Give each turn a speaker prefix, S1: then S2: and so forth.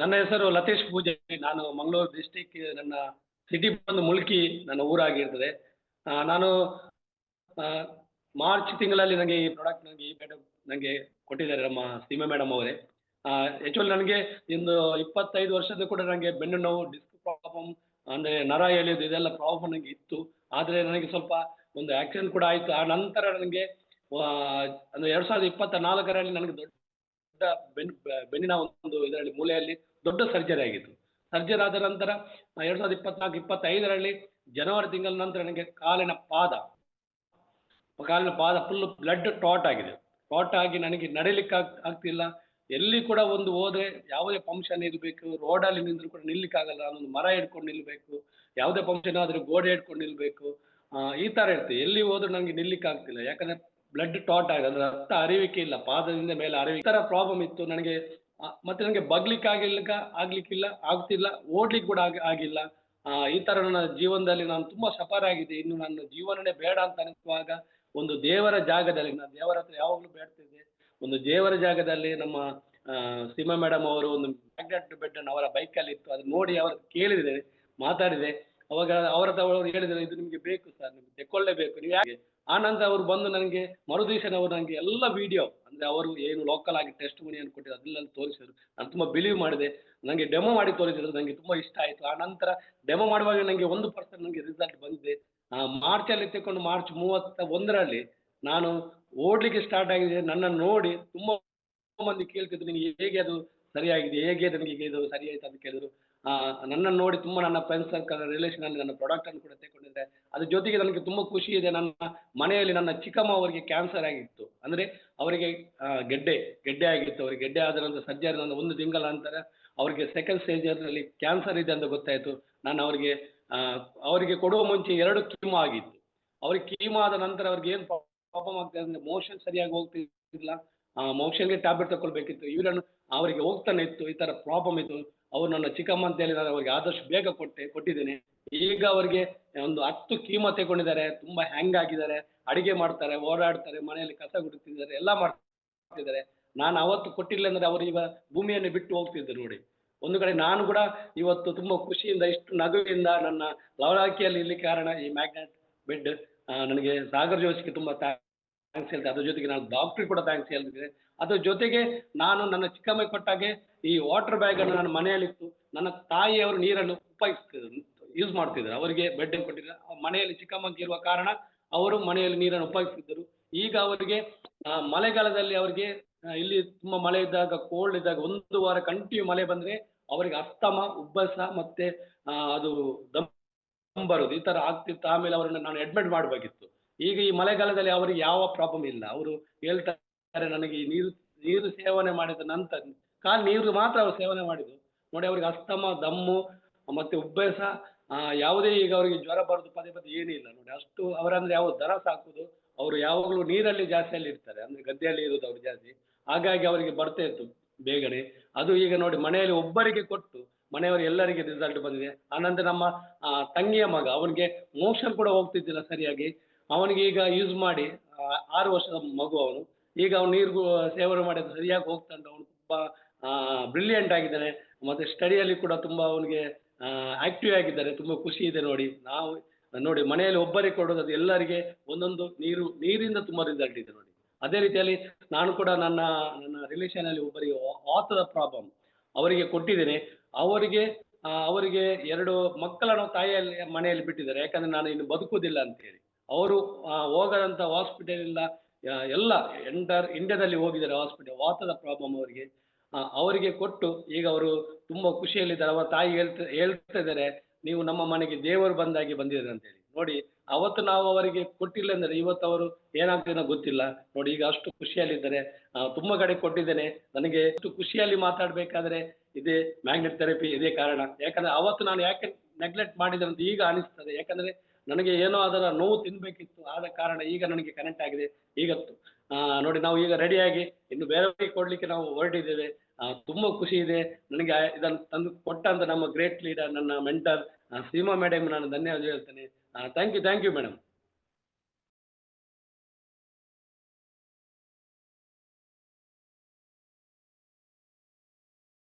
S1: ನನ್ನ ಹೆಸರು ಲತೀಶ್ ಪೂಜಾರಿ ನಾನು ಮಂಗಳೂರು ಡಿಸ್ಟಿಕ್ ನನ್ನ ಸಿಟಿ ಬಂದು ಮುಲ್ಕಿ ನನ್ನ ಊರಾಗಿರ್ತದೆ ನಾನು ಮಾರ್ಚ್ ತಿಂಗಳಲ್ಲಿ ನನಗೆ ಈ ಪ್ರಾಡಕ್ಟ್ ನನಗೆ ಈ ಮೇಡಮ್ ನನಗೆ ಕೊಟ್ಟಿದ್ದಾರೆ ನಮ್ಮ ಸೀಮಾ ಮೇಡಮ್ ಅವರೇ. ಆ್ಯಕ್ಚುಲಿ ನನಗೆ ಇಂದು ಇಪ್ಪತ್ತೈದು ವರ್ಷದ ಕೂಡ ನನಗೆ ಬೆನ್ನು ನೋವು ಡಿಸ್ಕ್ ಪ್ರಾಬ್ಲಮ್ ಅಂದರೆ ನರ ಎಳೆಯೋದು ಇದೆಲ್ಲ ಪ್ರಾಬ್ಲಮ್ ನನಗೆ ಇತ್ತು. ಆದರೆ ನನಗೆ ಸ್ವಲ್ಪ ಒಂದು ಆಕ್ಸಿಡೆಂಟ್ ಕೂಡ ಆಯಿತು. ಆ ನಂತರ ನನಗೆ ಅಂದರೆ ಎರಡು ಸಾವಿರದ ಇಪ್ಪತ್ತ ನಾಲ್ಕರಲ್ಲಿ ನನಗೆ ದೊಡ್ಡ ಬೆನ್, ಬೆನ್ನಿನ ಒಂದು ಇದರಲ್ಲಿ ಮೂಲೆಯಲ್ಲಿ ದೊಡ್ಡ ಸರ್ಜರಿ ಆಗಿತ್ತು. ಸರ್ಜರಿ ಆದ ನಂತರ ಎರಡು ಸಾವಿರದ ಇಪ್ಪತ್ನಾಲ್ಕು, ಇಪ್ಪತ್ತೈದರಲ್ಲಿ ಜನವರಿ ತಿಂಗಳ ನಂತರ ನನಗೆ ಕಾಲಿನ ಪಾದ ಕಾಲಿನ ಪಾದ ಫುಲ್ ಬ್ಲಡ್ ಟಾಟ್ ಆಗಿದೆ. ಟಾಟ್ ಆಗಿ ನನಗೆ ನಡಿಲಿಕ್ಕೆ ಆಗ್, ಆಗ್ತಿಲ್ಲ. ಎಲ್ಲಿ ಕೂಡ ಒಂದು ಹೋದ್ರೆ ಯಾವುದೇ ಫಂಕ್ಷನ್ ಇರಬೇಕು ರೋಡಲ್ಲಿ ನಿಂತರೂ ಕೂಡ ನಿಲ್ಲಿಕ್ಕಾಗಲ್ಲ ನಾನೊಂದು ಮರ ಹಿಡ್ಕೊಂಡು ನಿಲ್ಲಬೇಕು ಯಾವುದೇ ಫಂಕ್ಷನ್ ಆದರೂ ಗೋಡೆ ಹಿಡ್ಕೊಂಡು ನಿಲ್ಲಬೇಕು ಈ ತರ ಇರ್ತದೆ ಎಲ್ಲಿ ಹೋದ್ರೂ ನನಗೆ ನಿಲ್ಲಿಕ್ಕಾಗ್ತಿಲ್ಲ ಯಾಕಂದ್ರೆ ಬ್ಲಡ್ ಟಾಟ್ ಆಗಿದೆ. ಅಂದ್ರೆ ರಕ್ತ ಅರಿವಿಕೆ ಇಲ್ಲ. ಪಾದದಿಂದ ಮೇಲೆ ಅರಿವಿಕೆ ಈ ಥರ ಪ್ರಾಬ್ಲಮ್ ಇತ್ತು. ನನಗೆ ಮತ್ತೆ ನನಗೆ ಬಗ್ಲಿಕ್ಕೆ ಆಗಿಲ್ಲ ಆಗ್ಲಿಕ್ಕಿಲ್ಲ ಆಗ್ತಿಲ್ಲ ಓಡ್ಲಿಕ್ಕೆ ಕೂಡ ಆಗಿ ಆಗಿಲ್ಲ. ಆ, ಈ ಥರ ನನ್ನ ಜೀವನದಲ್ಲಿ ನಾನು ತುಂಬಾ ಸಫರ್ ಆಗಿದೆ ಇನ್ನು ನನ್ನ ಜೀವನನೇ ಬೇಡ ಅಂತ ಅನಿಸುವಾಗ ಒಂದು ದೇವರ ಜಾಗದಲ್ಲಿ ನಾನು ದೇವರ ಹತ್ರ ಯಾವಾಗಲೂ ಬೇಡ್ತಿದ್ದೆ. ಒಂದು ದೇವರ ಜಾಗದಲ್ಲಿ ನಮ್ಮ ಸೀಮಾ ಮೇಡಮ್ ಅವರು ಒಂದು ಮ್ಯಾಗ್ನೆಟ್ ಬೆಡ್ ಅವರ ಬೈಕಲ್ಲಿ ಇತ್ತು. ಅದನ್ನ ನೋಡಿ ಅವರು ಕೇಳಿದೆ ಮಾತಾಡಿದೆ. ಅವಾಗ ಅವರ ಅವರು ಹೇಳಿದರು ಇದು ನಿಮಗೆ ಬೇಕು ಸರ್ ನಿಮ್ಗೆ ತೆಕ್ಕೊಳ್ಳೇಬೇಕು. ನೀವು ಯಾಕೆ? ಆನಂದ್ ನಂತರ ಅವರು ಬಂದು ನನಗೆ ಅವರು ನನಗೆ ಎಲ್ಲ ವಿಡಿಯೋ ಅವರು ಏನು ಲೋಕಲ್ ಆಗಿ ಟೆಸ್ಟ್ ಮನಿಯನ್ನು ಕೊಟ್ಟಿದ್ರು ಅದನ್ನೆಲ್ಲ ತೋರಿಸಿದ್ರು. ನಾನು ತುಂಬ ಬಿಲೀವ್ ಮಾಡಿದೆ. ನನಗೆ ಡೆಮೋ ಮಾಡಿ ತೋರಿಸಿದ್ರು ನನಗೆ ತುಂಬ ಇಷ್ಟ ಆಯಿತು. ಆ ನಂತರ ಡೆಮೋ ಮಾಡುವಾಗ ನನಗೆ ಒಂದು ಪರ್ಸೆಂಟ್ ನನಗೆ ರಿಸಲ್ಟ್ ಬಂದಿದೆ. ಮಾರ್ಚಲ್ಲಿ ತೆಕ್ಕೊಂಡು ಮಾರ್ಚ್ ಮೂವತ್ತ ಒಂದರಲ್ಲಿ ನಾನು ಓಡಲಿಕ್ಕೆ ಸ್ಟಾರ್ಟ್ ಆಗಿದೆ. ನನ್ನನ್ನು ನೋಡಿ ತುಂಬ ಮಂದಿ ಕೇಳ್ತಿದ್ರು ನಿಮಗೆ ಹೇಗೆ ಅದು ಸರಿಯಾಗಿದೆ? ಹೇಗೆ ನನಗೆ ಇದು ಸರಿ ಆಯ್ತು ಅಂತ ಕೇಳಿದ್ರು. ನನ್ನನ್ನು ನೋಡಿ ತುಂಬ ನನ್ನ ಫ್ರೆಂಡ್ಸ್ ಸರ್ಕಲ್ ರಿಲೇಷನ್ ಅಲ್ಲಿ ನನ್ನ ಪ್ರಾಡಕ್ಟ್ ಅನ್ನು ಕೂಡ ತೆಗೊಂಡಿದ್ದೆ ಅದ್ರ ಜೊತೆಗೆ ನನಗೆ ತುಂಬ ಖುಷಿ ಇದೆ. ನನ್ನ ಮನೆಯಲ್ಲಿ ನನ್ನ ಚಿಕ್ಕಮ್ಮ ಅವರಿಗೆ ಕ್ಯಾನ್ಸರ್ ಆಗಿತ್ತು. ಅಂದರೆ ಅವರಿಗೆ ಗೆಡ್ಡೆ ಗೆಡ್ಡೆ ಆಗಿತ್ತು. ಅವರಿಗೆ ಗೆಡ್ಡೆ ಆದ ನಂತರ ಸರ್ಜರಿ ಒಂದು ತಿಂಗಳ ನಂತರ ಅವರಿಗೆ ಸೆಕೆಂಡ್ ಸ್ಟೇಜಲ್ಲಿ ಕ್ಯಾನ್ಸರ್ ಇದೆ ಅಂತ ಗೊತ್ತಾಯಿತು. ನಾನು ಅವರಿಗೆ ಅವರಿಗೆ ಕೊಡುವ ಮುಂಚೆ ಎರಡು ಕೀಮೋ ಆಗಿತ್ತು. ಅವ್ರಿಗೆ ಕೀಮೋ ಆದ ನಂತರ ಅವ್ರಿಗೆ ಏನು ಪ್ರಾಬ್ಲಮ್ ಆಗ್ತದೆ ಅಂದರೆ ಮೋಷನ್ ಸರಿಯಾಗಿ ಹೋಗ್ತಿಲ್ಲ ಮೋಷನ್ಗೆ ಟ್ಯಾಬ್ಲೆಟ್ ತಗೊಳ್ಬೇಕಿತ್ತು ಇವರನ್ನು ಅವರಿಗೆ ಹೋಗ್ತಾನೆ ಇತ್ತು. ಈ ಥರ ಪ್ರಾಬ್ಲಮ್ ಇತ್ತು. ಅವರು ನನ್ನ ಚಿಕ್ಕಮ್ಮ ಅಂತ ಹೇಳಿ ನಾನು ಅವ್ರಿಗೆ ಆದಷ್ಟು ಬೇಗ ಕೊಟ್ಟೆ, ಕೊಟ್ಟಿದ್ದೀನಿ. ಈಗ ಅವರಿಗೆ ಒಂದು ಹತ್ತು ಕೀಮೋ ತಗೊಂಡಿದ್ದಾರೆ, ತುಂಬಾ ಹ್ಯಾಂಗ್ ಆಗಿದ್ದಾರೆ, ಅಡಿಗೆ ಮಾಡ್ತಾರೆ, ಓಡಾಡ್ತಾರೆ, ಮನೆಯಲ್ಲಿ ಕಸ ಗುಡುತ್ತಿದ್ದಾರೆ ಎಲ್ಲ ಮಾಡ್ತಿದ್ದಾರೆ. ನಾನು ಅವತ್ತು ಕೊಟ್ಟಿಲ್ಲ ಅಂದ್ರೆ ಅವರು ಈಗ ಭೂಮಿಯನ್ನು ಬಿಟ್ಟು ಹೋಗ್ತಿದ್ರು ನೋಡಿ. ಒಂದು ಕಡೆ ನಾನು ಕೂಡ ಇವತ್ತು ತುಂಬಾ ಖುಷಿಯಿಂದ, ಇಷ್ಟು ನಗುವಿಂದ ನನ್ನ ಲವಲಾಕಿಯಲ್ಲಿ ಇಲ್ಲಿ ಕಾರಣ ಈ ಮ್ಯಾಗ್ನೆಟ್ ಬೆಡ್ ನನಗೆ ಸಾಗರ್ ಜೋಶಿಗೆ ತುಂಬ ಥ್ಯಾಂಕ್ಸ್ ಹೇಳ್ತೇನೆ ಅದ್ರ ಜೊತೆಗೆ ನಾನು ಡಾಕ್ಟ್ರಿಗೆ ಕೂಡ ಥ್ಯಾಂಕ್ಸ್ ಹೇಳಿದ್ರೆ ಅದ್ರ ಜೊತೆಗೆ ನಾನು ನನ್ನ ಚಿಕ್ಕಮ್ಮ ಕೊಟ್ಟಾಗೆ ಈ ವಾಟರ್ ಬ್ಯಾಗನ್ನು ನಾನು ಮನೆಯಲ್ಲಿತ್ತು ನನ್ನ ತಾಯಿಯವರು ನೀರನ್ನು ಉಪಯೋಗಿಸ್ತಿದ್ರು ಯೂಸ್ ಮಾಡ್ತಿದ್ರು. ಅವರಿಗೆ ಬೆಡ್ ಕೊಟ್ಟಿದ್ರು. ಮನೆಯಲ್ಲಿ ಚಿಕ್ಕಮ್ಮಗೆ ಇರುವ ಕಾರಣ ಅವರು ಮನೆಯಲ್ಲಿ ನೀರನ್ನು ಉಪಯೋಗಿಸ್ತಿದ್ದರು ಈಗ ಅವರಿಗೆ ಮಳೆಗಾಲದಲ್ಲಿ ಅವರಿಗೆ ಇಲ್ಲಿ ತುಂಬ ಮಳೆ ಇದ್ದಾಗ ಕೋಲ್ಡ್ ಇದ್ದಾಗ ಒಂದು ವಾರ ಕಂಟಿನ್ಯೂ ಮಳೆ ಬಂದ್ರೆ ಅವರಿಗೆ ಅಸ್ತಮ, ಉಬ್ಬಸ ಮತ್ತೆ ಅದು ದಮ್ ಬರೋದು. ಈ ತರ ಆಗ್ತಿತ್ತು. ಆಮೇಲೆ ಅವರನ್ನು ನಾನು ಅಡ್ಮಿಟ್ ಮಾಡಬೇಕಿತ್ತು. ಈಗ ಈ ಮಳೆಗಾಲದಲ್ಲಿ ಅವರಿಗೆ ಯಾವ ಪ್ರಾಬ್ಲಮ್ ಇಲ್ಲ. ಅವರು ಹೇಳ್ತಾರೆ ನನಗೆ ಈ ನೀರು ನೀರು ಸೇವನೆ ಮಾಡಿದ ನಂತರ, ಕಾಲು ನೀರು ಮಾತ್ರ ಅವರು ಸೇವನೆ ಮಾಡಿದ್ರು. ನೋಡಿ ಅವ್ರಿಗೆ ಅಸ್ತಮ, ದಮ್ಮು, ಮತ್ತೆ ಉಬ್ಬಸ ಯಾವುದೇ ಈಗ ಅವರಿಗೆ ಜ್ವರ ಬರೋದು ಪದೇ ಪದೇ ಏನಿಲ್ಲ ನೋಡಿ ಅಷ್ಟು ಅವರಂದ್ರೆ ಯಾವ ದರ ಸಾಕುದು, ಅವರು ಯಾವಾಗಲೂ ನೀರಲ್ಲಿ ಜಾಸ್ತಿಯಲ್ಲಿ ಇರ್ತಾರೆ. ಅಂದ್ರೆ ಗದ್ದೆಯಲ್ಲಿ ಇರೋದು ಅವ್ರು ಜಾಸ್ತಿ. ಹಾಗಾಗಿ ಅವರಿಗೆ ಬರ್ತಾ ಇತ್ತು ಬೇಗನೆ. ಅದು ಈಗ ನೋಡಿ ಮನೆಯಲ್ಲಿ ಒಬ್ಬರಿಗೆ ಕೊಟ್ಟು ಮನೆಯವರು ಎಲ್ಲರಿಗೆ ರಿಸಲ್ಟ್ ಬಂದಿದೆ. ಆನಂತರ ನಮ್ಮ ತಂಗಿಯ ಮಗ, ಅವನಿಗೆ ಮೋಷನ್ ಕೂಡ ಹೋಗ್ತಿದ್ದಿಲ್ಲ ಸರಿಯಾಗಿ. ಅವನಿಗೆ ಈಗ ಯೂಸ್ ಮಾಡಿ ಆರು ವರ್ಷದ ಮಗು ಅವನು. ಈಗ ಅವನು ನೀರು ಸೇವನೆ ಮಾಡಿದ್ರೆ ಸರಿಯಾಗಿ ಹೋಗ್ತಾನೆ ಅವನು ತುಂಬ ಬ್ರಿಲಿಯಂಟ್ ಆಗಿದ್ದಾನೆ. ಮತ್ತೆ ಸ್ಟಡಿಯಲ್ಲಿ ಕೂಡ ತುಂಬ ಅವನಿಗೆ ಆಕ್ಟಿವ್ ಆಗಿದ್ದಾರೆ ತುಂಬ ಖುಷಿ ಇದೆ ನೋಡಿ. ನಾವು, ನೋಡಿ, ಮನೆಯಲ್ಲಿ ಒಬ್ಬರಿಗೆ ಕೊಡೋದು, ಅದು ಎಲ್ಲರಿಗೆ ಒಂದೊಂದು ನೀರು, ನೀರಿಂದ ತುಂಬ ರಿಸಲ್ಟ್ ಇದೆ ನೋಡಿ. ಅದೇ ರೀತಿಯಲ್ಲಿ ನಾನು ಕೂಡ ನನ್ನ ನನ್ನ ರಿಲೇಷನಲ್ಲಿ ಒಬ್ಬರಿಗೆ ಆತದ ಪ್ರಾಬ್ಲಮ್ ಅವರಿಗೆ ಕೊಟ್ಟಿದ್ದೇನೆ. ಅವರಿಗೆ ಅವರಿಗೆ ಎರಡು ಮಕ್ಕಳನ್ನು ತಾಯಿಯಲ್ಲಿ, ಮನೆಯಲ್ಲಿ ಬಿಟ್ಟಿದ್ದಾರೆ. ಯಾಕಂದ್ರೆ ನಾನು ಇನ್ನು ಬದುಕುವುದಿಲ್ಲ ಅಂತೇಳಿ ಅವರು ಆ, ಹೋಗದಂಥ ಹಾಸ್ಪಿಟಲ್ ಇಲ್ಲ ಎಲ್ಲ ಎಂಟರ್ ಇಂಡಿಯಾದಲ್ಲಿ ಹೋಗಿದ್ದಾರೆ ಹಾಸ್ಪಿಟಲ್ ವಾತದ ಪ್ರಾಬ್ಲಮ್ ಅವರಿಗೆ. ಅವರಿಗೆ ಕೊಟ್ಟು ಈಗ ಅವರು ತುಂಬ ಖುಷಿಯಲ್ಲಿದ್ದಾರೆ. ಅವರ ತಾಯಿ ಹೇಳ್ತಾ ಹೇಳ್ತಾ ಇದ್ದಾರೆ ನೀವು ನಮ್ಮ ಮನೆಗೆ ದೇವರು ಬಂದಾಗಿ ಬಂದಿದ್ದಾರೆ ಅಂತೇಳಿ. ನೋಡಿ ಅವತ್ತು ನಾವು ಅವರಿಗೆ ಕೊಟ್ಟಿಲ್ಲ ಅಂದರೆ ಇವತ್ತು ಅವರು ಏನಾಗ್ತದೆ ಗೊತ್ತಿಲ್ಲ. ನೋಡಿ ಈಗ ಅಷ್ಟು ಖುಷಿಯಲ್ಲಿದ್ದಾರೆ. ತುಂಬ ಕಡೆ ಕೊಟ್ಟಿದ್ದೇನೆ. ನನಗೆ ಅಷ್ಟು ಖುಷಿಯಲ್ಲಿ ಮಾತಾಡಬೇಕಾದ್ರೆ ಇದೇ ಮ್ಯಾಗ್ನೆಟ್ ಥೆರಪಿ ಇದೇ ಕಾರಣ. ಯಾಕಂದ್ರೆ ಅವತ್ತು ನಾನು ಯಾಕೆ ನೆಗ್ಲೆಕ್ಟ್ ಮಾಡಿದೆ ಅಂತ ಈಗ ಅನಿಸ್ತದೆ. ಯಾಕಂದ್ರೆ ನನಗೆ ಏನೋ ಅದರ ನೋವು ತಿನ್ಬೇಕಿತ್ತು ಆದ ಕಾರಣ ಈಗ ನನಗೆ ಕನೆಕ್ಟ್ ಆಗಿದೆ. ಈಗ ಆ, ನೋಡಿ ನಾವು ಈಗ ರೆಡಿಯಾಗಿ ಇನ್ನು ಬೇರೆಯವರಿಗೆ ಕೊಡ್ಲಿಕ್ಕೆ ನಾವು ಹೊರಟಿದ್ದೇವೆ ತುಂಬಾ ಖುಷಿ ಇದೆ. ನನಗೆ ಇದನ್ನು ತಂದು ಕೊಟ್ಟಂತ ನಮ್ಮ ಗ್ರೇಟ್ ಲೀಡರ್ ನನ್ನ ಮೆಂಟರ್ ಸೀಮಾ ಮೇಡಮ್ ನಾನು ಧನ್ಯವಾದ ಹೇಳ್ತೇನೆ. Thank you thank you madam